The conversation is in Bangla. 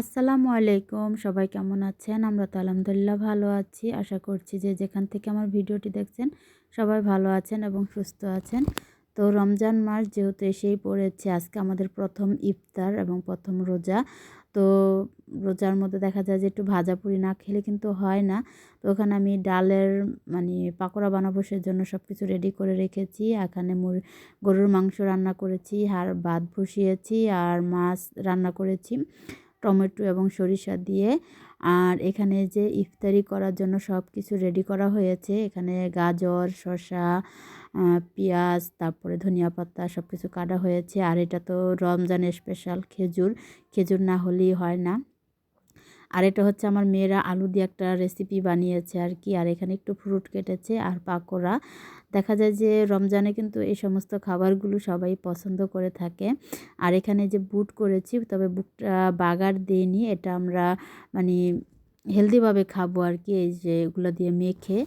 আসসালামু আলাইকুম, সবাই কেমন আছেন? আমরা তো আলহামদুলিল্লাহ ভালো আছি। আশা করছি যে যেখান থেকে আমার ভিডিওটি দেখছেন, সবাই ভালো আছেন এবং সুস্থ আছেন। তো রমজান মাস যেহেতু এসেই পড়েছে, আজকে আমাদের প্রথম ইফতার এবং প্রথম রোজা। তো রোজার মধ্যে দেখা যায় যে একটু ভাজা পুরি না খেলে কিন্তু হয় না। তো ওখানে আমি ডালের মানে পাকোড়া বানাবো জন্য সব কিছু রেডি করে রেখেছি। এখানে মুর, গরুর মাংস রান্না করেছি, আর ভাত বসিয়েছি, আর মাছ রান্না করেছি। টমেটো এবং সরিষা দিয়ে। আর এখানে যে ইফতারি করার জন্য সব কিছু রেডি করা হয়েছে। এখানে গাজর, শসা পেঁয়াজ, তারপরে ধনিয়া পাতা সব কিছু কাটা হয়েছে। আর এটা তো রমজানের স্পেশাল খেজুর। খেজুর না হলেই হয় না। আর এটা হচ্ছে আমার মেয়েরা আলু দিয়ে একটা রেসিপি বানিয়েছে আর কি, আর এখানে একটু ফ্রুট কেটেছে আর পাকোড়া। দেখা যায় যে রমজানে কিন্তু এই সমস্ত খাবারগুলো সবাই পছন্দ করে থাকে। আর এখানে যে বুট করেছি, তবে বুটটা বাগার দিইনি, এটা আমরা মানে হেলদিভাবে খাব আর কি, এই যে এগুলো দিয়ে মেখে।